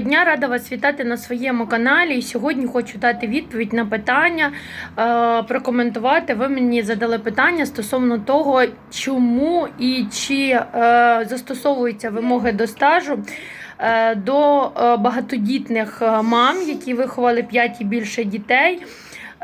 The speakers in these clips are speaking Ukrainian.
Дня рада вас вітати на своєму каналі. І сьогодні хочу дати відповідь на питання, е, прокоментувати. Ви мені задали питання стосовно того, чому і чи е, застосовуються вимоги до стажу е, до багатодітних мам, які виховали 5 і більше дітей.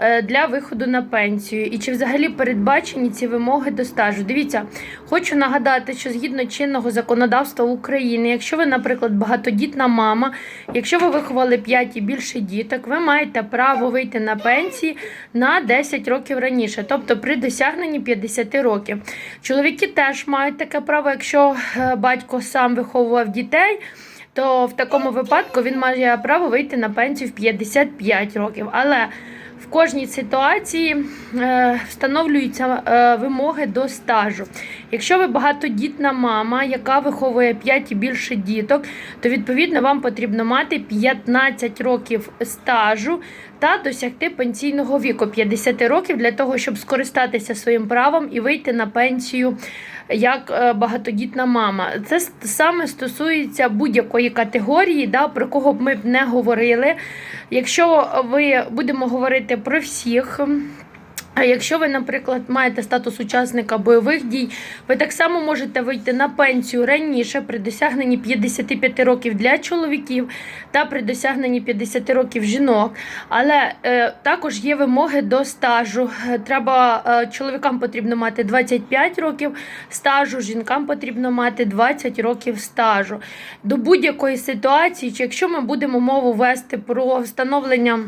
Е, Для виходу на пенсію і чи взагалі передбачені ці вимоги до стажу? Дивіться, хочу нагадати, що згідно чинного законодавства України, якщо ви, наприклад, багатодітна мама, якщо ви виховали 5 і більше діток, ви маєте право вийти на пенсії на 10 років раніше, тобто при досягненні 50 років. Чоловіки теж мають таке право, якщо е, батько сам виховував дітей. То в такому випадку він має право вийти на пенсію в 55 років. Але в кожній ситуації е, встановлюються е, вимоги до стажу. Якщо ви багатодітна мама, яка виховує 5 і більше діток, то відповідно вам потрібно мати 15 років стажу та досягти пенсійного віку 50 років для того, щоб скористатися своїм правом і вийти на пенсію як е, багатодітна мама. Це саме стосується будь-якої категорії, да, про кого б ми б не говорили. Якщо ви будемо говорити про всіх. А якщо ви, наприклад, маєте статус учасника бойових дій, ви так само можете вийти на пенсію раніше при досягненні 55 років для чоловіків та при досягненні 50 років жінок. Але е, також є вимоги до стажу. Е, Треба е, чоловікам потрібно мати 25 років стажу, жінкам потрібно мати 20 років стажу. До будь-якої ситуації, чи якщо ми будемо мову вести про встановлення.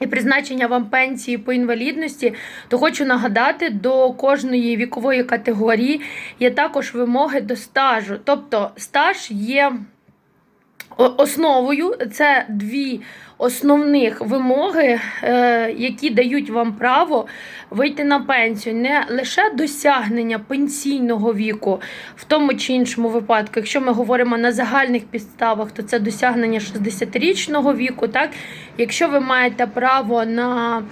І призначення вам пенсії по інвалідності, то хочу нагадати, до кожної вікової категорії є також вимоги до стажу. Тобто стаж є основою, це дві основних вимоги, е, які дають вам право вийти на пенсію. Не лише досягнення пенсійного віку в тому чи іншому випадку. Якщо ми говоримо на загальних підставах, то це досягнення 60-річного віку. Так? Якщо ви маєте право на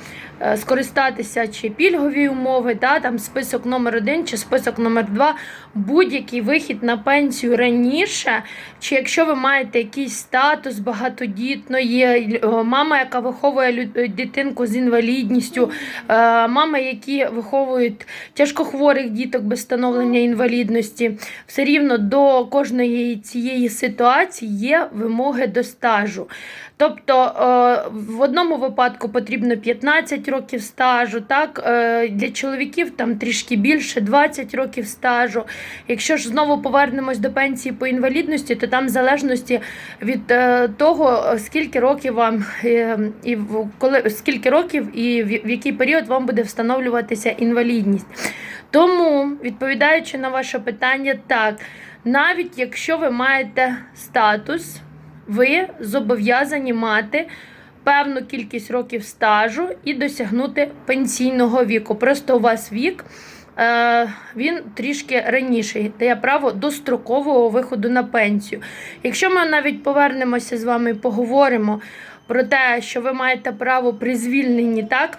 скористатися чи пільгові умови, та, там список номер один чи список номер два, будь-який вихід на пенсію раніше, чи якщо ви маєте якийсь статус багатодітної, е, мама, яка виховує лю- дитинку з інвалідністю, е, мами, які виховують тяжкохворих діток без встановлення інвалідності, все рівно до кожної цієї ситуації є вимоги до стажу. Тобто е, в одному випадку потрібно 15 років стажу, так? е, для чоловіків там трішки більше 20 років стажу. Якщо ж знову повернемось до пенсії по інвалідності, то там в залежності від е, того, скільки років вам е, і коли скільки років і в який період вам буде встановлюватися інвалідність. Тому, відповідаючи на ваше питання, так, навіть якщо ви маєте статус, ви зобов'язані мати певну кількість років стажу і досягнути пенсійного віку. Просто у вас вік. е, Він трішки раніше дає право дострокового виходу на пенсію. Якщо ми навіть повернемося з вами і поговоримо про те, що ви маєте право при звільненні, так?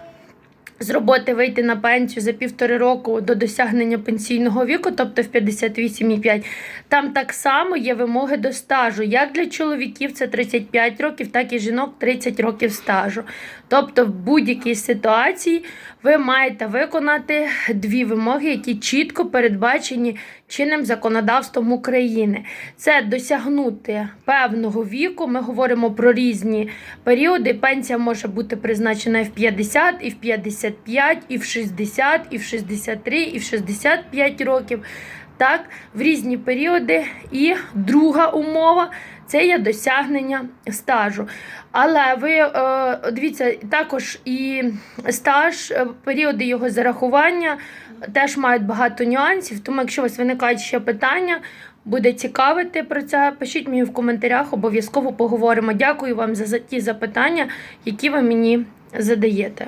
З роботи вийти на пенсію за півтори року до досягнення пенсійного віку, тобто в 58,5, там так само є вимоги до стажу. Як для чоловіків це 35 років, так і жінок 30 років стажу. Тобто, в будь-якій ситуації ви маєте виконати дві вимоги, які чітко передбачені чинним законодавством України. Це досягнути певного віку. Ми говоримо про різні періоди. Пенсія може бути призначена і в 50, і в 55, і в 60, і в 63, і в 65 років. Так, в різні періоди. І друга умова це є досягнення стажу. Але ви е, дивіться, також і стаж, е, періоди його зарахування теж мають багато нюансів. Тому, якщо у вас виникають ще питання, буде цікавити про це, пишіть мені в коментарях, обов'язково поговоримо. Дякую вам за ті запитання, які ви мені задаєте.